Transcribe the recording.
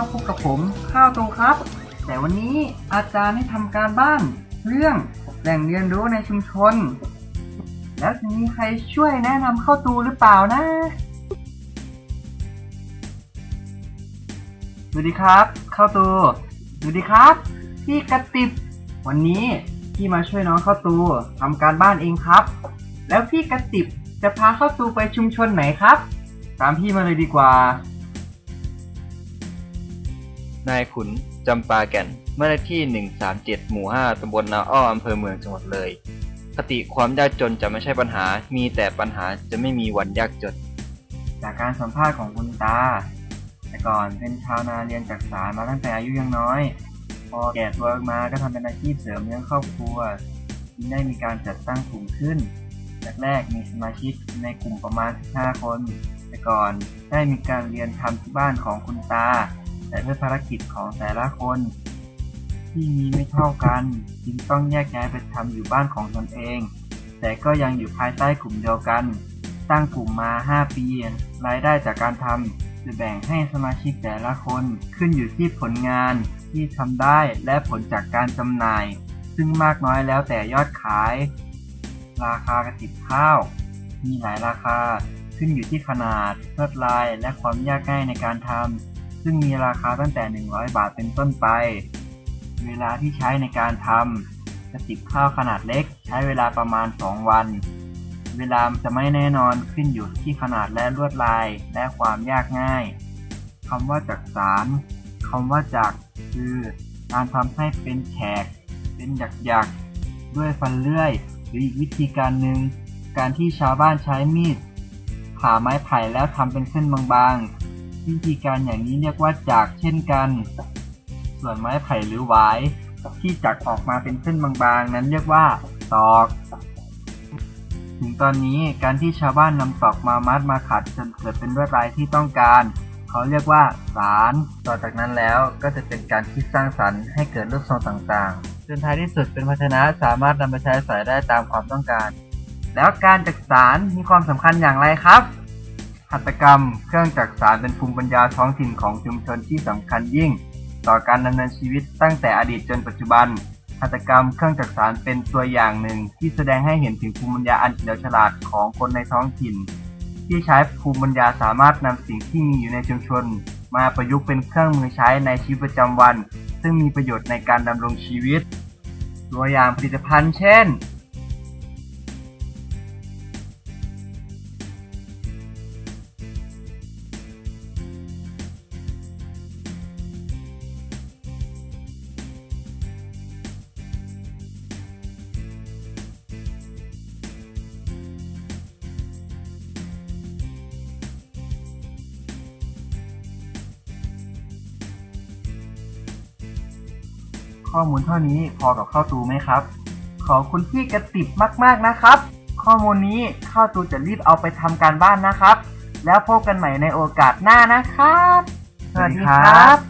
กับผมข้าวตูครับ แต่วันนี้อาจารย์ให้ทำการบ้าน เรื่องแหล่งเรียนรู้ในชุมชน แล้วจะมีใครช่วยแนะนำเข้าตูหรือเปล่านะสวัสดีครับเข้าตูสวัสดีครับ พี่กระติบวันนี้พี่มาช่วยน้องเข้าตูทำการบ้านเองครับ แล้วพี่กระติบจะพาเข้าตูไปชุมชนไหนครับ ตามพี่มาเลยดีกว่า นายขุนจำปาแก่น เมื่อที่ 137 หมู่ 5ตำบลนาอ้ออำเภอเมืองจังหวัดเลย คติความยากจนจะไม่ใช่ปัญหา มีแต่ปัญหาจะไม่มีวันยากจน จากการสัมภาษณ์ของคุณตา แต่ก่อนเป็นชาวนาเรียนจากสารมาตั้งแต่อายุยังน้อย พอแก่ตัวมาก็ทำเป็นอาชีพเสริมเลี้ยงครอบครัวจึงได้มีการจัดตั้งกลุ่มขึ้นแรกๆมีสมาชิกในกลุ่มประมาณ 15 คน แต่ก่อนได้มีการเรียนทำที่บ้านของคุณตา แต่ด้วยภารกิจของแต่ละคน ที่มีไม่เท่ากันจึงต้องแยกย้ายไปทำอยู่บ้านของตนเอง แต่ก็ยังอยู่ภายใต้กลุ่มเดียวกัน ตั้งกลุ่มมา 5 ปี รายได้จากการทำจะแบ่งให้สมาชิกแต่ละคนขึ้นอยู่ที่ผลงานที่ทำได้และผลจากการจำหน่าย ซึ่งมากน้อยแล้วแต่ยอดขาย ราคากระติบข้าว มีหลายราคาขึ้นอยู่ที่ขนาดลวดลายและความยากง่ายในการทำ ซึ่งมีราคาตั้งแต่ 100 บาทเป็นต้นไป เวลาที่ใช้ในการทำกระติบข้าวขนาดเล็ก ใช้เวลาประมาณ 2 วัน เวลาจะไม่แน่นอนขึ้นอยู่ที่ขนาดและลวดลายและความยากง่ายคำว่าจักสารคำว่าจักคือการทำให้เป็นแฉก เป็นหยักหยักๆด้วยฟันเลื่อย หรืออีกวิธีการหนึ่ง การที่ชาวบ้านใช้มีดผ่าไม้ไผ่แล้วทำเป็นเส้นบางๆ วิธีการอย่างนี้เรียกว่าจักเช่นกัน ส่วนไม้ไผ่หรือหวายที่จักออกมาเป็นเส้นบางๆ นั้นเรียกว่าตอก ถึงตอนนี้การที่ชาวบ้านนำตอกมามัดมาขัดจนเกิดเป็นลวดลายที่ต้องการ เขาเรียกว่าสารต่อจากนั้นแล้วก็จะเป็นการคิดสร้างสรรค์ให้เกิดรูปทรงต่างๆ จนท้ายที่สุดเป็นภาชนะสามารถนำไปใช้สอยได้ตามความต้องการ แล้วการจักสารมีความสำคัญอย่างไรครับ หัตถกรรม เครื่องจักสารเป็นภูมิปัญญาท้องถิ่นของชุมชนที่สำคัญยิ่ง ต่อการดำเนินชีวิตตั้งแต่อดีตจนปัจจุบัน หัตถกรรมเครื่องจักสารเป็นตัวอย่างหนึ่งที่แสดงให้เห็นถึงภูมิปัญญาอันเฉลียวฉลาดของคนในท้องถิ่น ที่ใช้ภูมิปัญญาสามารถนำสิ่งที่มีอยู่ในชุมชน มาประยุกต์เป็นเครื่องมือใช้ในชีวิตประจำวัน ซึ่งมีประโยชน์ในการดำรงชีวิต ตัวอย่างผลิตภัณฑ์เช่น ข้อมูลเท่านี้พอกับข้าวตูไหมครับ ขอบคุณพี่กระติบมากๆนะครับ ข้อมูลนี้ข้าวตูจะรีบเอาไปทำการบ้านนะครับ แล้วพบกันใหม่ในโอกาสหน้านะครับ สวัสดีครับ